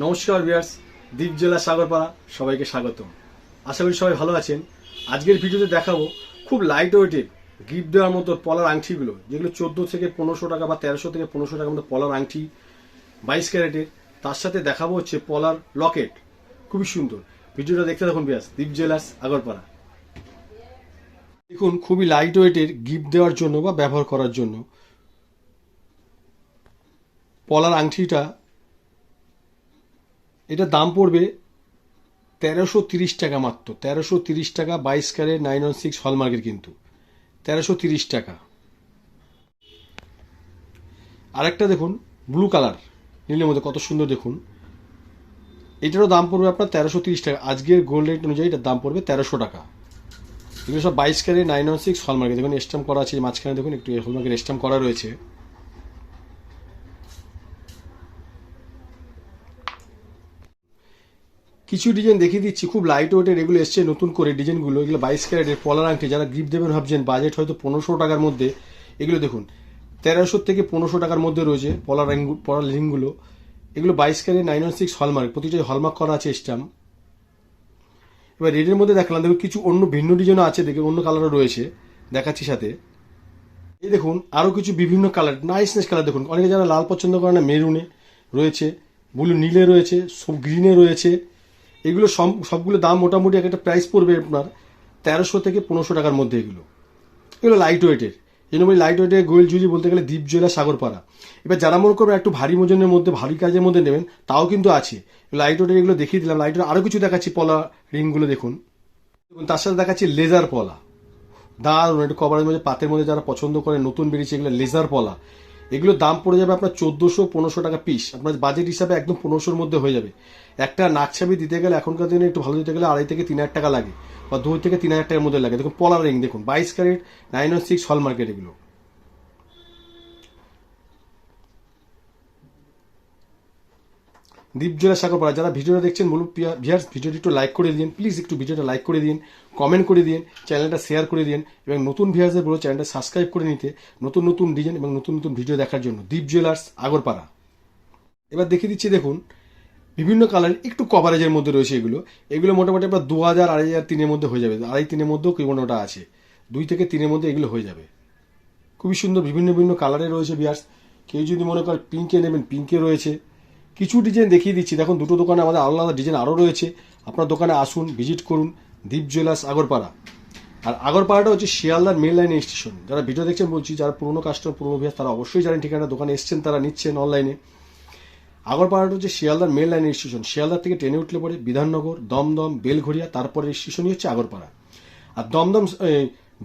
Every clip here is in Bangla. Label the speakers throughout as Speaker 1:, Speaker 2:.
Speaker 1: নমস্কার বিয়ার্স দ্বীপ জেলা সাগরপাড়া, সবাইকে স্বাগতম। আশা করি সবাই ভালো আছেন। আজকের ভিডিওতে দেখাবো খুব লাইট ওয়েটের গিফট দেওয়ার মতো পলার আংটিগুলো, যেগুলো চোদ্দ থেকে পনেরোশো টাকা বা তেরোশো থেকে পনেরোশো টাকার মতো পলার আংটি, বাইশ ক্যারেটের। তার সাথে দেখাবো হচ্ছে পলার লকেট। খুবই সুন্দর। ভিডিওটা দেখতে দেখুন বিয়াস দ্বীপ জেলাস আগরপাড়া দেখুন, খুবই লাইট ওয়েটের গিফট দেওয়ার জন্য বা ব্যবহার করার জন্য পলার আংটিটা এটা দাম পড়বে তেরোশো তিরিশ টাকা মাত্র। তেরোশো তিরিশ টাকা বাইশ ক্যারেট নাইন ওয়ান সিক্স হলমার্কের কিন্তু। তেরোশো তিরিশ টাকা। আরেকটা দেখুন, ব্লু কালার। নীলের মধ্যে কত সুন্দর দেখুন। এটারও দাম পড়বে আপনার তেরোশো তিরিশ টাকা। আজকের গোল্ড রেট অনুযায়ী এটার দাম পড়বে তেরোশো টাকা। এগুলো সব বাইশ ক্যারেট নাইন ওয়ান সিক্স হলমার্কের। দেখুন, স্ট্যাম্প করা আছে মাঝখানে। দেখুন, একটু হলমার্কের স্ট্যাম্প করা রয়েছে। কিছু ডিজাইন দেখিয়ে দিচ্ছি, খুব লাইট ওয়েটের এগুলো এসছে নতুন করে ডিজাইনগুলো এগুলো বাইশ ক্যারেটের পলার আংটি, যারা গিফট দেবেন ভাবছেন বাজেট হয়তো পনেরোশো টাকার মধ্যে, এগুলো দেখুন, তেরোশো থেকে পনেরোশো টাকার মধ্যে রয়েছে পলার পলার রিংগুলো এগুলো বাইশ carat nine one six hallmark প্রতিটাই hallmark করা আছে স্টাম্প এবার রেডের মধ্যে দেখালাম, দেখুন কিছু অন্য ভিন্ন ডিজাইনও আছে, দেখে অন্য কালারও রয়েছে, দেখাচ্ছি সাথে। এই দেখুন আরও কিছু বিভিন্ন কালার নাইস নাইস কালার দেখুন, অনেকে যারা লাল পছন্দ করে না মেরুনে রয়েছে ব্লু নীলে রয়েছে, সব গ্রিনে রয়েছে এগুলো সব, সবগুলো দাম মোটামুটি এক একটা প্রাইস পড়বে আপনার তেরোশো থেকে পনেরোশো টাকার মধ্যে এগুলো। এগুলো লাইট ওয়েটের জন্য লাইট ওয়েটের গোয়েল জুজি বলতে গেলে দ্বীপ জেলা সাগরপাড়া। এবার যারা মনে করবেন একটু ভারী ওজনের মধ্যে, ভারী কাজের মধ্যে নেবেন, তাও কিন্তু আছে। লাইট ওয়েটের এগুলো দেখিয়ে দিলাম। লাইট ওয়েটের আরও কিছু দেখাচ্ছি, পলা রিংগুলো দেখুন। দেখুন, তার সাথে দেখাচ্ছি লেজার পলা। দারুণ, একটু কভারের মধ্যে, পাতের মধ্যে যারা পছন্দ করে নতুন বেরিয়েছে এগুলো লেজার পলা। এগুলোর দাম পড়ে যাবে আপনার চোদ্দোশো, পনেরোশো টাকা পিস আপনার বাজেট হিসাবে একদম পনেরোশোর মধ্যে হয়ে যাবে। একটা নাকছাবি দিতে গেলে এখনকার দিনে একটু ভালো দিতে গেলে আড়াই থেকে তিন হাজার টাকা লাগে। বা দুই থেকে তিন হাজার টাকার মধ্যে লাগে। দেখুন, পলার রিং দেখুন, বাইশ carat nine one six hallmark এগুলো। দ্বীপ জেলা সাগরপাড়া যারা ভিডিওটা দেখছেন বলুন ভিয়ার্স ভিডিওটি একটু লাইক করে দিন। প্লিজ একটু ভিডিওটা লাইক করে দিন কমেন্ট করে দিন চ্যানেলটা শেয়ার করে দিন, এবং নতুন ভিয়ার্সদের বলো চ্যানেলটা সাবস্ক্রাইব করে নিতে নতুন নতুন ডিজাইন এবং নতুন নতুন ভিডিও দেখার জন্য। দ্বীপ জুয়েলার্স আগরপাড়া এবার দেখিয়ে দিচ্ছি, দেখুন, বিভিন্ন কালার একটু কভারেজের মধ্যে রয়েছে এগুলো। এগুলো মোটামুটি আপনার দু হাজার, আড়াই হাজার, তিনের মধ্যে হয়ে যাবে। আড়াই তিনের মধ্যেও কোনোটা আছে? দুই থেকে তিনের মধ্যে এগুলো হয়ে যাবে। খুবই সুন্দর, বিভিন্ন বিভিন্ন কালারে রয়েছে বিয়ার্স কেউ যদি মনে করেন পিঙ্কে নেবেন পিঙ্কে রয়েছে। কিছু ডিজাইন দেখিয়ে দিচ্ছি। দেখুন, দুটো দোকানে আমাদের আলাদা আলাদা ডিজাইন আরও রয়েছে। আপনার দোকানে আসুন ভিজিট করুন দ্বীপ জুয়েলার্স আগরপাড়া। আর আগরপাড়াটা হচ্ছে শিয়ালদার মেন লাইন স্টেশন যারা ভিডিও দেখছেন, বলছি, যারা পুরনো কাস্টমার পুরনো ভিয়াস তারা অবশ্যই জানেন ঠিকানা দোকানে এসছেন, তারা নিচ্ছেন অনলাইনে আগরপাড়াটা হচ্ছে শিয়ালদার মেন লাইন স্টেশন শিয়ালদার থেকে ট্রেনে উঠলে পরে বিধাননগর, দমদম, বেলঘড়িয়া, তারপরে স্টেশনই হচ্ছে আগরপাড়া। আর দমদম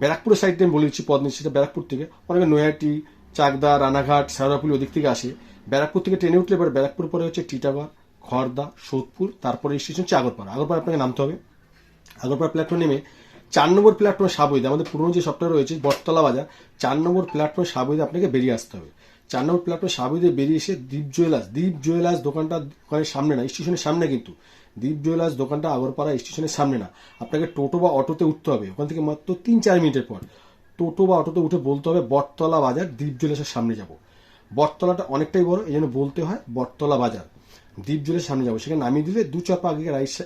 Speaker 1: ব্যারাকপুরের সাইড দিয়ে বলে দিচ্ছি পদ নিচ্ছি ব্যারাকপুর থেকে। অনেকে নয়াটি চাকদা, রানাঘাট শেওড়াপুলি ওদিক থেকে আসে। ব্যারাকপুর থেকে ট্রেনে উঠলে এবার ব্যারাকপুর পরে হচ্ছে টিটাগড় খড়দা সোদপুর, তারপরে স্টেশন হচ্ছে আগরপাড়া। আগরপাড়া আপনাকে নামতে হবে। আগরপাড়া প্ল্যাটফর্ম নেমে চার নম্বর প্ল্যাটফর্মে সাবইদে আমাদের পুরনো যে সফটওয়্যার রয়েছে, বটতলা বাজার, চার নম্বর প্ল্যাটফর্মে সাবইদে আপনাকে বেরিয়ে আসতে হবে। চার নম্বর প্ল্যাটফর্মে সাবইদে বেরিয়ে এসে দ্বীপ জুয়েলার্স দ্বীপ জুয়েলার্স দোকানটা দোকানের সামনে না, স্টেশনের সামনে কিন্তু। দ্বীপ জুয়েলার্স দোকানটা আগরপাড়া স্টেশনের সামনে না। আপনাকে টোটো বা অটোতে উঠতে হবে, ওখান থেকে মাত্র তিন চার মিনিটের পর। টোটো বা অটোতে উঠে বলতে হবে, বটতলা বাজার দ্বীপ জুয়েলার্সের সামনে যাব। বটতলাটা অনেকটাই বড়, এই জন্য বলতে হয় বটতলা বাজার। দ্বীপ জুয়েলের সামনে যাব। সেখানে নামিয়ে দিলে দু চার পা আগে রাইট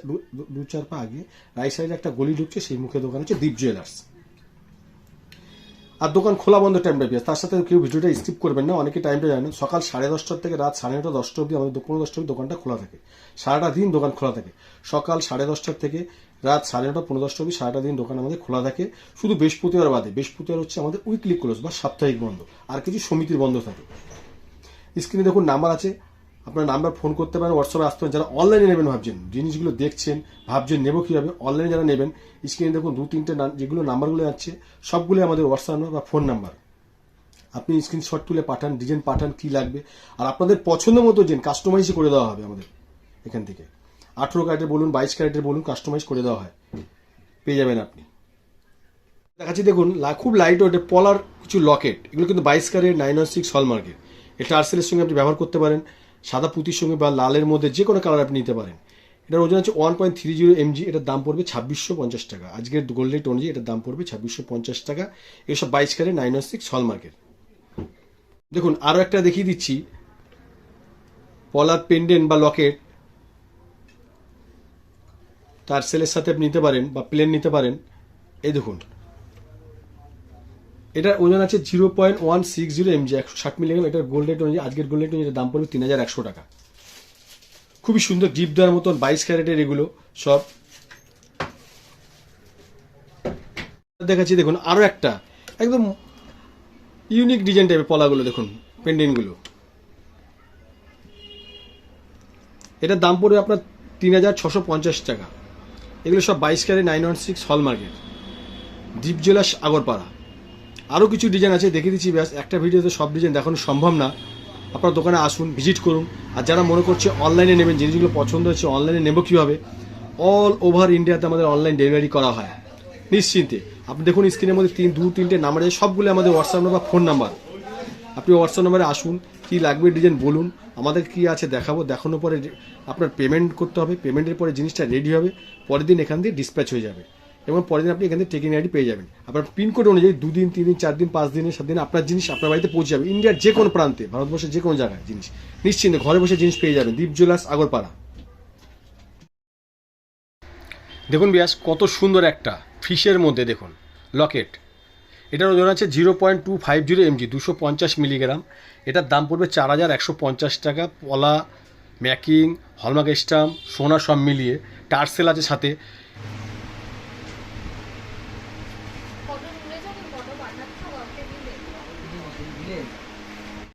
Speaker 1: দু চার পা আগে রাইট সাইডে একটা গলি ঢুকছে, সেই মুখে দোকান হচ্ছে দ্বীপ জুয়েলার্স। আর দোকান খোলা বন্ধ টাইমটা বেশ তার সাথে কেউ ভিডিওটা স্কিপ করবেন না, অনেকে টাইমটা জানেন। সকাল সাড়ে দশটার থেকে রাত সাড়ে নটা দশটা অবধি আমাদের পনেরো দশটা অবধি দোকানটা খোলা থাকে। সারাটা দিন দোকান খোলা থাকে। সকাল সাড়ে দশটার থেকে রাত সাড়ে নটা পনেরো দশটা অবধি সারাটা দিন দোকান আমাদের খোলা থাকে। শুধু বৃহস্পতিবার বাদে। বৃহস্পতিবার হচ্ছে আমাদের উইকলি ক্লোজ বা সাপ্তাহিক বন্ধ। আর কিছু সমিতির বন্ধ থাকে। স্ক্রিনে দেখুন নাম্বার আছে। আপনার নাম্বার ফোন করতে পারেন হোয়াটসঅ্যাপে আসতে পারেন। যারা অনলাইনে নেবেন ভাবছেন, জিনিসগুলো দেখছেন, ভাবছেন নেব কীভাবে অনলাইনে যারা নেবেন, স্ক্রিনে দেখুন দু, তিনটে যেগুলো নাম্বারগুলো আছে সবগুলো আমাদের হোয়াটসঅ্যাপ নাম্বার বা ফোন নাম্বার আপনি স্ক্রিনশট তুলে পাঠান ডিজাইন পাঠান কি লাগবে। আর আপনাদের পছন্দ মতো ডিজাইন কাস্টমাইজ করে দেওয়া হবে আমাদের এখান থেকে। আঠেরো ক্যারেটের বলুন, বাইশ ক্যারেটের বলুন কাস্টমাইজ করে দেওয়া হয়। পেয়ে যাবেন আপনি। দেখাচ্ছি দেখুন খুব লাইট ওয়েটে পলার কিছু লকেট এগুলো কিন্তু বাইশ ক্যারেট নাইন ওয়ান সিক্স হলমার্কের এটা আর্সেলের সঙ্গে আপনি ব্যবহার করতে পারেন, সাদা পুঁতির সঙ্গে বা লালের মধ্যে যে কোনো কালার আপনি নিতে পারেন। এটার ওজন হচ্ছে one point three zero mg এটার দাম পড়বে ছাব্বিশশো পঞ্চাশ টাকা। আজকের গোল্ড রেট অনুযায়ী এটার দাম পড়বে ছাব্বিশশো পঞ্চাশ টাকা। এসব বাইশ কালে নাইন ওয়ান সিক্স হলমার্কের দেখুন আরও একটা দেখিয়ে দিচ্ছি। পলার পেন্ডেন্ট বা লকেট তার সেলের সাথে আপনি নিতে পারেন বা প্লেন নিতে পারেন। এই দেখুন এটার ওজন আছে zero point one six zero mg, একশো ষাট মিলিগ্রাম। এটার গোল্ড রেট অনুযায়ী, আজকের গোল্ড রেট অনুযায়ী দাম পড়বে তিন হাজার একশো টাকা। খুবই সুন্দর গিফট দেওয়ার মতন বাইশ ক্যারেটের এগুলো সব। দেখাচ্ছি, দেখুন আরও একটা একদম ইউনিক ডিজাইন টাইপের পলাগুলো, দেখুন পেন্ডেন্টগুলো এটার দাম পড়বে আপনার তিন হাজার ছশো পঞ্চাশ টাকা। এগুলো সব বাইশ ক্যারেট নাইন ওয়ান সিক্স হলমার্কের দ্বীপ জেলাস আগরপাড়া। আরও কিছু ডিজাইন আছে দেখে দিচ্ছি, ব্যাস। একটা ভিডিওতে সব ডিজাইন দেখানো সম্ভব না। আপনার দোকানে আসুন ভিজিট করুন। আর যারা মনে করছে অনলাইনে নেবেন, জিনিসগুলো পছন্দ হচ্ছে অনলাইনে নেব কীভাবে? অল ওভার ইন্ডিয়াতে আমাদের অনলাইন ডেলিভারি করা হয়। নিশ্চিন্তে। আপনি দেখুন স্ক্রিনের মধ্যে তিন, দু, তিনটে নাম্বার আছে, সবগুলো আমাদের হোয়াটসঅ্যাপ নাম্বার ফোন নাম্বার আপনি হোয়াটসঅ্যাপ নাম্বারে আসুন, কী লাগবে ডিজাইন বলুন। আমাদের কি আছে দেখাবো, দেখানোর পরে আপনার পেমেন্ট করতে হবে। পেমেন্টের পরে জিনিসটা রেডি হবে, পরের দিন এখান দিয়ে ডিসপ্যাচ হয়ে যাবে। এবং পরের দিন আপনি এখান থেকে টেকিং আইডি পেয়ে যাবেন। আপনার পিনকোড অনুযায়ী দুদিন তিন দিন চার দিন পাঁচ দিনের সাত দিন আপনার জিনিস আপনার বাড়িতে পৌঁছে যাবে। ইন্ডিয়ার যে কোনো প্রান্তে, ভারতবর্ষের যে কোনো জায়গায় জিনিস। নিশ্চিন্তে ঘরে বসে জিনিস পেয়ে যাবেন। দ্বীপ জুয়েলার্স আগরপাড়া। দেখুন বিয়াস, কত সুন্দর একটা ফিশের মধ্যে দেখুন লকেট এটার ওজন আছে zero point two five zero mg দুশো পঞ্চাশ মিলিগ্রাম এটার দাম পড়বে চার হাজার একশো পঞ্চাশ টাকা। পলা ম্যাকিং হলমার্ক স্টাম্প সোনা সব মিলিয়ে। টার্সেল আছে সাথে।